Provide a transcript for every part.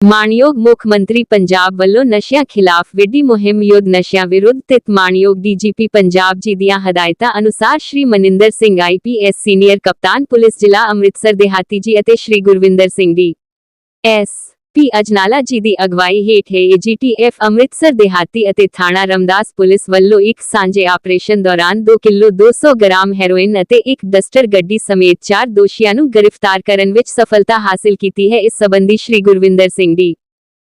ਮਾਣਯੋਗ ਮੁੱਖ ਮੰਤਰੀ ਪੰਜਾਬ ਵੱਲੋਂ ਨਸ਼ਿਆਂ ਖਿਲਾਫ ਵਿੱਢੀ ਮੁਹਿੰਮ ਯੁੱਧ ਨਸ਼ਿਆਂ ਵਿਰੁੱਧ ਤਿਤ ਮਾਣਯੋਗ ਡੀਜੀਪੀ ਪੰਜਾਬ ਜੀ ਦੀਆਂ ਹਦਾਇਤਾਂ ਅਨੁਸਾਰ ਸ਼੍ਰੀ ਮਨਿੰਦਰ ਸਿੰਘ ਆਈਪੀਐਸ ਸੀਨੀਅਰ ਕਪਤਾਨ ਪੁਲਿਸ ਜ਼ਿਲ੍ਹਾ ਅੰਮ੍ਰਿਤਸਰ ਦੇਹਾਤੀ ਜੀ ਅਤੇ Shri Gurvinder Singh D S P Ajnala ji ਦੀ ਅਗਵਾਈ ਹੇਠ ਏਜੀਟੀਐਫ ਅੰਮ੍ਰਿਤਸਰ ਦੇਹਾਤੀ ਅਤੇ ਥਾਣਾ ਰਮਦਾਸ ਪੁਲਿਸ ਵੱਲੋਂ ਇੱਕ ਸਾਂਝੇ ਆਪਰੇਸ਼ਨ ਦੌਰਾਨ 2 ਕਿਲੋ 200 ਗ੍ਰਾਮ ਹੈਰੋਇਨ ਅਤੇ ਇੱਕ ਡਸਟਰ ਗੱਡੀ ਸਮੇਤ ਚਾਰ ਦੋਸ਼ੀਆਂ ਨੂੰ ਗ੍ਰਿਫਤਾਰ ਕਰਨ ਵਿੱਚ ਸਫਲਤਾ ਹਾਸਲ ਕੀਤੀ ਹੈ। ਇਸ ਸਬੰਧੀ Shri Gurvinder Singh D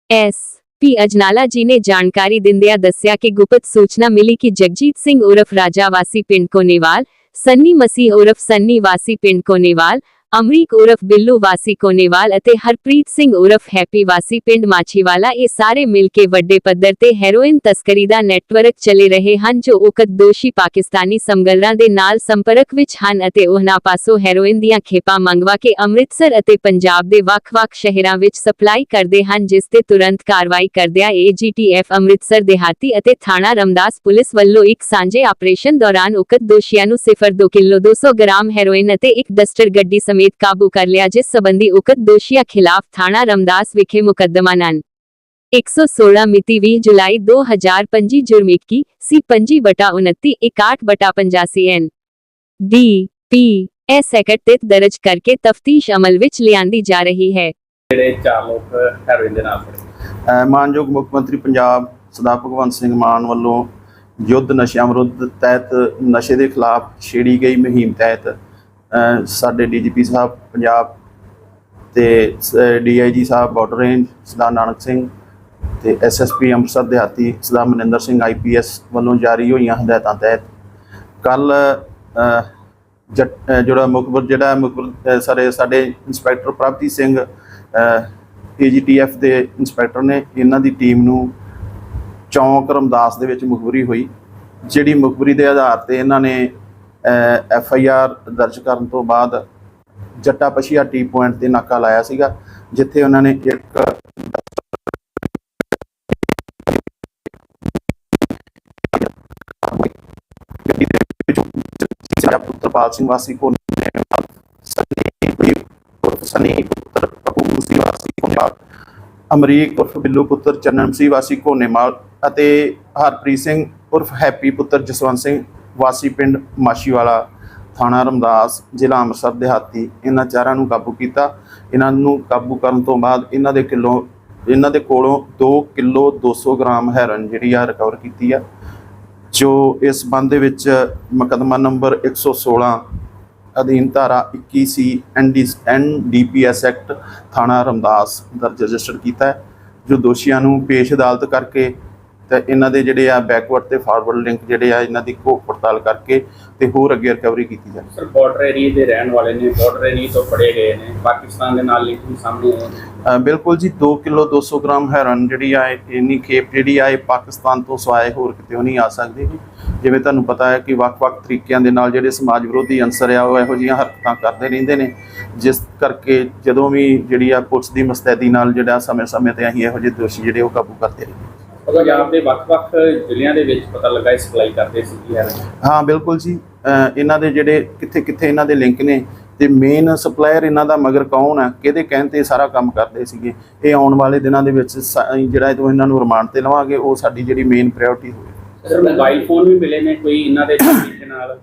S P Ajnala ji ਨੇ ਜਾਣਕਾਰੀ ਦਿੰਦਿਆਂ ਦੱਸਿਆ ਕਿ ਗੁਪਤ ਸੂਚਨਾ ਮਿਲੀ ਕਿ ਜਗਜੀਤ ਸਿੰਘ ਉਰਫ ਰਾਜਾ ਵਾਸੀ ਪਿੰਡ ਕੋਨੇਵਾਲ, ਸੰਨੀ ਮਸੀਹ ਉਰਫ ਸੰਨੀ ਵਾਸੀ ਪਿੰਡ ਕੋਨੇਵਾਲ ਅਮਰੀਕ ਉਰਫ ਬਿੱਲੂ ਵਾਸੀ ਕੋਨੇਵਾਲ ਅਤੇ ਹਰਪ੍ਰੀਤ ਸਿੰਘ ਉਰਫ ਹੈਪੀ ਵਾਸੀ ਪਿੰਡ ਮਾਛੀਵਾਲਾ ਇਹ ਸਾਰੇ ਮਿਲ ਕੇ ਵੱਡੇ ਪੱਧਰ ਤੇ ਹੈਰੋਇਨ ਤਸਕਰੀ ਦਾ ਨੈਟਵਰਕ ਚਲੇ ਰਹੇ ਹਨ ਜੋ ਉਕਤ ਦੋਸ਼ੀ ਪਾਕਿਸਤਾਨੀ ਸਮਗਲਰਾਂ ਦੇ ਨਾਲ ਸੰਪਰਕ ਵਿੱਚ ਹਨ ਅਤੇ ਉਹਨਾਂ ਪਾਸੋਂ ਹੈਰੋਇਨ ਦੀਆਂ ਖੇਪਾਂ ਮੰਗਵਾ ਕੇ ਅੰਮ੍ਰਿਤਸਰ ਅਤੇ ਪੰਜਾਬ ਦੇ ਵੱਖ-ਵੱਖ ਸ਼ਹਿਰਾਂ ਵਿੱਚ ਸਪਲਾਈ ਕਰਦੇ ਹਨ, ਜਿਸ ਤੇ ਤੁਰੰਤ ਕਾਰਵਾਈ ਕਰਦਿਆਂ ਏਜੀਟੀਐਫ ਅੰਮ੍ਰਿਤਸਰ ਦੇਹਾਤੀ ਅਤੇ ਥਾਣਾ ਰਮਦਾਸ ਪੁਲਿਸ ਵੱਲੋਂ ਇੱਕ ਸਾਂਝੇ ਆਪਰੇਸ਼ਨ ਦੌਰਾਨ ਉਕਤ ਦੋਸ਼ੀਆਂ ਨੂੰ 0.2 ਕਿਲੋ 200 ਗ੍ਰਾਮ ਹੈਰੋਇਨ ਅਤੇ ਇੱਕ ਡਸਟਰ ਗੱਡੀ ਸਮੇਤ ਕਾਬੂ ਕਰ ਲਿਆ ਜਿਸ ਸਬੰਧੀ ਉਕਤ ਦੋਸ਼ੀਆਂ ਖਿਲਾਫ ਥਾਣਾ ਰਮਦਾਸ ਵਿਖੇ ਮੁਕੱਦਮਾ ਨੰ 116 ਮਿਤੀ 20 ਜੁਲਾਈ 2025 ਜੁਰਮ 21 ਸੀ 25 ਬਟਾ 29 61 ਬਟਾ 85 N. D P S act ਤੇ ਦਰਜ ਕਰਕੇ ਤਫਤੀਸ਼ ਅਮਲ ਵਿੱਚ ਲਿਆਂਦੀ ਜਾ ਰਹੀ ਹੈ। ਜਿਹੜੇ ਚਾਰ ਲੋਕ ਹੈਰੋਇਨ ਦੇ ਨਾਲ ਫੜੇ ਅਹ ਮਾਨਯੋਗ ਮੁੱਖ ਮੰਤਰੀ ਪੰਜਾਬ ਸਰਦਾਰ ਭਗਵੰਤ ਸਿੰਘ ਮਾਨ ਵੱਲੋਂ ਯੁੱਧ ਨਸ਼ਿਆਂ ਵਿਰੁੱਧ ਤਹਿਤ ਨਸ਼ੇ ਦੇ ਖਿਲਾਫ ਛੇੜੀ ਗਈ ਮੁਹਿੰਮ ਤਹਿਤ ਸਾਡੇ ਡੀਜੀਪੀ ਸਾਹਿਬ ਪੰਜਾਬ ਤੇ ਡੀਆਈਜੀ ਸਾਹਿਬ ਬਾਰਡਰ ਰੇਂਜ, ਸਰਦਾਰ ਨਾਨਕ ਸਿੰਘ ਤੇ ਐਸਐਸਪੀ ਅੰਮ੍ਰਿਤਸਰ ਦਿਹਾਤੀ, ਸਰਦਾਰ ਮਨਿੰਦਰ ਸਿੰਘ ਆਈਪੀਐਸ ਵੱਲੋਂ ਜਾਰੀ ਹੋਈਆਂ ਹਦਾਇਤਾਂ ਤਹਿਤ ਕੱਲ ਜਿਹੜਾ ਮੁਖਬਰ ਜਿਹੜਾ ਮੁਖਬਰ ਸਾਰੇ ਸਾਡੇ ਇੰਸਪੈਕਟਰ ਪ੍ਰਭਜੀਤ ਸਿੰਘ ਏਜੀਟੀਐਫ ਦੇ ਇੰਸਪੈਕਟਰ ਨੇ ਇਹਨਾਂ ਦੀ ਟੀਮ ਨੂੰ ਚੌਂਕ ਰਮਦਾਸ ਦੇ ਵਿੱਚ ਮੁਖਬਰੀ ਹੋਈ, ਜਿਹੜੀ ਮੁਖਬਰੀ ਦੇ ਆਧਾਰ ਤੇ ਇਹਨਾਂ ਨੇ ਐਫ ਆਈ ਆਰ ਦਰਜ ਕਰਨ ਤੋਂ ਬਾਅਦ ਜੱਟਾ ਪਸ਼ੀਆ ਟੀ ਪੁਆਇੰਟ ਤੇ ਨਾਕਾ ਲਾਇਆ ਸੀਗਾ, ਜਿੱਥੇ ਉਹਨਾਂ ਨੇ ਇੱਕ ਗੱਡੀ ਦੇ ਸਿੰਘ ਵਾਸੀ ਕੋ ਸਨੀ ਪੁੱਤਰ ਪਪੂ ਮੁਸੀ ਵਾਸੀ ਕੋਨੇਵਾਲ ਅਮਰੀਕ ਉਰਫ ਬਿੱਲੂ ਪੁੱਤਰ ਚੰਨਨ ਸਿੰਘ ਵਾਸੀ ਕੋਨੇਵਾਲ ਅਤੇ ਹਰਪ੍ਰੀਤ ਸਿੰਘ ਉਰਫ ਹੈਪੀ ਪੁੱਤਰ ਜਸਵੰਤ ਸਿੰਘ ਵਾਸੀ ਪਿੰਡ ਮਾਸ਼ੀਵਾਲਾ ਥਾਣਾ ਰਮਦਾਸ, ਜ਼ਿਲ੍ਹਾ ਅੰਮ੍ਰਿਤਸਰ, ਦਿਹਾਤੀ। ਇਹਨਾਂ ਚਾਰਾਂ ਨੂੰ ਕਾਬੂ ਕੀਤਾ। ਇਹਨਾਂ ਨੂੰ ਕਾਬੂ ਕਰਨ ਤੋਂ ਬਾਅਦ ਇਹਨਾਂ ਦੇ ਕਿਲੋ, ਇਹਨਾਂ ਦੇ ਕੋਲੋਂ 2 ਕਿਲੋ 200 ਗ੍ਰਾਮ ਹੈਰਨ ਜਿਹੜੀ ਆ ਰਿਕਵਰ ਕੀਤੀ ਆ, ਜੋ ਇਸ ਸੰਬੰਧ ਦੇ ਵਿੱਚ ਮੁਕੱਦਮਾ ਨੰਬਰ 116 ਅਧੀਨ ਧਾਰਾ 21 ਸੀ ਐਨਡੀਪੀਐਸ ਐਕਟ ਥਾਣਾ ਰਮਦਾਸ ਦਰਜ ਰਜਿਸਟਰ ਕੀਤਾ ਹੈ, ਜੋ ਦੋਸ਼ੀਆਂ ਨੂੰ ਪੇਸ਼ ਅਦਾਲਤ ਕਰਕੇ ਤੇ ਇਹਨਾਂ ਦੇ ਜਿਹੜੇ ਆ ਬੈਕਵਰਡ ਤੇ ਫਾਰਵਰਡ ਲਿੰਕ ਜਿਹੜੇ ਆ ਇਹਨਾਂ ਦੀ ਘੋਖ ਪੜਤਾਲ ਕਰਕੇ ਤੇ ਹੋਰ ਅੱਗੇ ਰਿਕਵਰੀ ਕੀਤੀ ਜਾਵੇ। ਸਰ ਬਾਰਡਰ ਏਰੀਆ ਦੇ ਰਹਿਣ ਵਾਲੇ ਨੇ ਬਾਰਡਰ ਏਰੀਆ ਤੋਂ ਫੜੇ ਗਏ ਨੇ ਪਾਕਿਸਤਾਨ ਦੇ ਨਾਲ ਲਿੰਕ ਵੀ ਸਾਹਮਣੇ ਬਿਲਕੁਲ ਜੀ 2 ਕਿਲੋ 200 ਗ੍ਰਾਮ ਹੈਰਨ ਜਿਹੜੀ ਆ ਇੰਨੀ ਖੇਪ ਜਿਹੜੀ ਆ ਇਹ ਪਾਕਿਸਤਾਨ ਤੋਂ ਸਵਾਏ ਹੋਰ ਕਿਤੇ ਨਹੀਂ ਆ ਸਕਦੀ। ਜਿਵੇਂ ਤੁਹਾਨੂੰ ਪਤਾ ਹੈ ਕਿ ਵੱਖ-ਵੱਖ ਤਰੀਕਿਆਂ ਦੇ ਨਾਲ ਜਿਹੜੇ ਸਮਾਜ ਵਿਰੋਧੀ ਅੰਸਰ ਆ ਉਹ ਇਹੋ ਜਿਹੀਆਂ ਹਰਕਤਾਂ ਕਰਦੇ ਰਹਿੰਦੇ ਨੇ। ਜਿਸ ਕਰਕੇ ਜਦੋਂ ਵੀ ਜਿਹੜੀ ਆ ਪੁਲਿਸ ਦੀ ਮਸਤੈਦੀ ਨਾਲ ਜਿਹੜਾ ਸਮੇਂ-ਸਮੇਂ ਤੇ ਅਸੀਂ ਇਹੋ ਜਿਹੇ ਦੋਸ਼ੀ ਜਿਹੜੇ ਉਹ ਕਾਬੂ ਕਰਦੇ ਰਹਿੰਦੇ ਪੰਜਾਬ ਦੇ ਵੱਖ-ਵੱਖ ਜ਼ਿਲ੍ਹਿਆਂ ਦੇ ਵਿੱਚ ਪਤਾ ਲੱਗਾ ਇਹ ਸਪਲਾਈ ਕਰਦੇ ਸੀ ਕੀ ਹੈਰੋਇਨ ਹਾਂ ਬਿਲਕੁਲ ਜੀ। ਇਹਨਾਂ ਦੇ ਜਿਹੜੇ ਕਿੱਥੇ-ਕਿੱਥੇ ਇਹਨਾਂ ਦੇ ਲਿੰਕ ਨੇ ਤੇ ਮੇਨ ਸਪਲਾਇਰ ਇਹਨਾਂ ਦਾ ਮਗਰ ਕੌਣ ਹੈ ਕਿਹਦੇ ਕਹਿਣ ਤੇ ਸਾਰਾ ਕੰਮ ਕਰਦੇ ਸੀਗੇ? ਇਹ ਆਉਣ ਵਾਲੇ ਦਿਨਾਂ ਦੇ ਵਿੱਚ ਜਿਹੜਾ ਇਹ ਤੋਂ ਇਹਨਾਂ ਨੂੰ ਰਿਮਾਂਡ ਤੇ ਲਵਾਂਗੇ ਉਹ ਸਾਡੀ ਜਿਹੜੀ ਮੇਨ ਪ੍ਰਾਇੋਰਟੀ ਹੋਵੇ ਸਰ ਮੋਬਾਈਲ ਫੋਨ ਵੀ ਮਿਲੇ ਨੇ ਕੋਈ ਇਹਨਾਂ ਦੇ ਨਾਲ?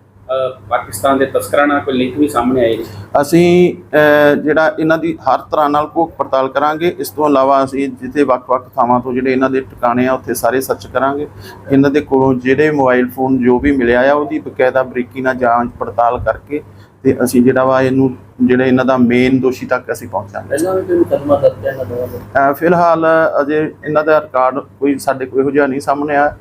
ਪਾਕਿਸਤਾਨ ਦੇ ਤਸਕਰਾਂ ਨਾਲ ਕੋਈ ਲਿੰਕ ਵੀ ਸਾਹਮਣੇ ਆਏ ਨੇ ਅਸੀਂ ਜਿਹੜਾ ਇਹਨਾਂ ਦੀ ਹਰ ਤਰ੍ਹਾਂ ਨਾਲ ਭੁੱਖ ਪੜਤਾਲ ਕਰਾਂਗੇ। ਇਸ ਤੋਂ ਇਲਾਵਾ ਅਸੀਂ ਜਿੱਥੇ ਵੱਖ-ਵੱਖ ਥਾਵਾਂ ਤੋਂ ਜਿਹੜੇ ਇਹਨਾਂ ਦੇ ਟਿਕਾਣੇ ਆ ਉੱਥੇ ਸਾਰੇ ਸਰਚ ਕਰਾਂਗੇ। ਇਹਨਾਂ ਦੇ ਕੋਲੋਂ ਜਿਹੜੇ ਮੋਬਾਈਲ ਫੋਨ ਜੋ ਵੀ ਮਿਲਿਆ ਆ ਉਹਦੀ ਬਕਾਇਦਾ ਬਰੀਕੀ ਨਾਲ ਜਾਂਚ ਪੜਤਾਲ ਕਰਕੇ ਤੇ ਅਸੀਂ ਜਿਹੜਾ ਵਾ ਇਹਨੂੰ ਜਿਹੜੇ ਇਹਨਾਂ ਦਾ ਮੇਨ ਦੋਸ਼ੀ ਤੱਕ ਅਸੀਂ ਪਹੁੰਚਾਂਗੇ। ਪਹਿਲਾਂ ਵੀ ਕੋਈ ਮੁਕੱਦਮਾ ਦਰਜ ਹੈ ਨਾ ਫਿਲਹਾਲ ਅਜੇ ਇਹਨਾਂ ਦਾ ਰਿਕਾਰਡ ਕੋਈ ਸਾਡੇ ਕੋਲ ਇਹੋ ਜਿਹਾ ਨਹੀਂ ਸਾਹਮਣੇ ਆ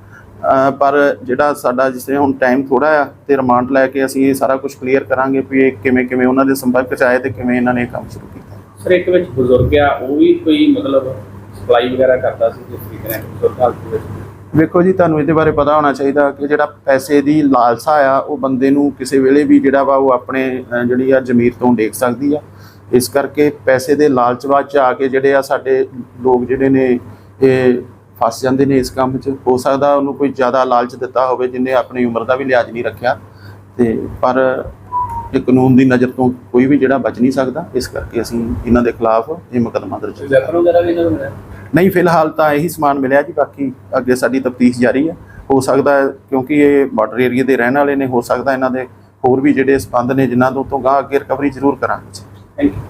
ਪਰ ਜਿਹੜਾ ਸਾਡਾ ਜਿਸ ਤਰ੍ਹਾਂ ਹੁਣ ਟਾਈਮ ਥੋੜਾ ਆ ਤੇ ਰਿਮਾਂਡ ਲੈ ਕੇ ਅਸੀਂ ਇਹ ਸਾਰਾ ਕੁਝ ਕਲੀਅਰ ਕਰਾਂਗੇ ਵੀ ਇਹ ਕਿਵੇਂ ਕਿਵੇਂ ਉਹਨਾਂ ਦੇ ਸੰਪਰਕ ਚ ਆਏ ਤੇ ਕਿਵੇਂ ਇਹਨਾਂ ਨੇ ਕੰਮ ਸ਼ੁਰੂ ਕੀਤਾ। ਸਰ ਇੱਕ ਵਿੱਚ ਬਜ਼ੁਰਗ ਆ ਉਹ ਵੀ ਕੋਈ ਮਤਲਬ ਸਪਲਾਈ ਵਗੈਰਾ ਕਰਦਾ ਸੀ ਜਿਸ ਤਰੀਕੇ ਨਾਲ ਬਜ਼ੁਰਗ ਹਾਲਤ ਵਿੱਚ? ਵੇਖੋ ਜੀ ਤੁਹਾਨੂੰ ਇਹਦੇ ਬਾਰੇ ਪਤਾ ਹੋਣਾ ਚਾਹੀਦਾ ਕਿ ਜਿਹੜਾ ਪੈਸੇ ਦੀ ਲਾਲਸਾ ਆ ਉਹ ਬੰਦੇ ਨੂੰ ਕਿਸੇ ਵੇਲੇ ਵੀ ਜਿਹੜਾ ਵਾ ਉਹ ਆਪਣੇ ਜਿਹੜੀ ਆ ਜ਼ਮੀਰ ਤੋਂ ਡੇਕ ਸਕਦੀ ਆ। ਇਸ ਕਰਕੇ ਪੈਸੇ ਦੇ ਲਾਲਚ ਵਿੱਚ ਆ ਕੇ ਜਿਹੜੇ ਆ ਸਾਡੇ ਲੋਕ ਜਿਹੜੇ ਨੇ ਇਹ ਫਸ ਜਾਂਦੇ ਨੇ ਇਸ ਕੰਮ 'ਚ। ਹੋ ਸਕਦਾ ਉਹਨੂੰ ਕੋਈ ਜ਼ਿਆਦਾ ਲਾਲਚ ਦਿੱਤਾ ਹੋਵੇ ਜਿਨੇ ਆਪਣੀ ਉਮਰ ਦਾ ਵੀ ਲਿਹਾਜ਼ ਨਹੀਂ ਰੱਖਿਆ। ਤੇ ਪਰ ਇਹ ਕਾਨੂੰਨ ਦੀ ਨਜ਼ਰ ਤੋਂ ਕੋਈ ਵੀ ਜਿਹੜਾ ਬਚ ਨਹੀਂ ਸਕਦਾ। ਇਸ ਕਰਕੇ ਅਸੀਂ ਇਹਨਾਂ ਦੇ ਖਿਲਾਫ ਇਹ ਮੁਕੱਦਮਾ ਦਰਜ ਕੀਤਾ। ਨਹੀਂ ਫਿਲਹਾਲ ਤਾਂ ਇਹੀ ਸਮਾਨ ਮਿਲਿਆ ਜੀ। ਬਾਕੀ ਅੱਗੇ ਸਾਡੀ ਤਫਤੀਸ਼ ਜਾਰੀ ਹੈ। ਹੋ ਸਕਦਾ ਹੈ ਕਿਉਂਕਿ ਇਹ ਬਾਰਡਰ ਏਰੀਆ ਦੇ ਰਹਿਣ ਵਾਲੇ ਨੇ ਹੋ ਸਕਦਾ ਇਹਨਾਂ ਦੇ ਹੋਰ ਵੀ ਜਿਹੜੇ ਸਬੰਧ ਨੇ ਜਿਨ੍ਹਾਂ ਤੋਂ ਤੋਂ ਗਾਂ ਅੱਗੇ ਰਿਕਵਰੀ ਜ਼ਰੂਰ ਕਰਾਂਗੇ। Thank you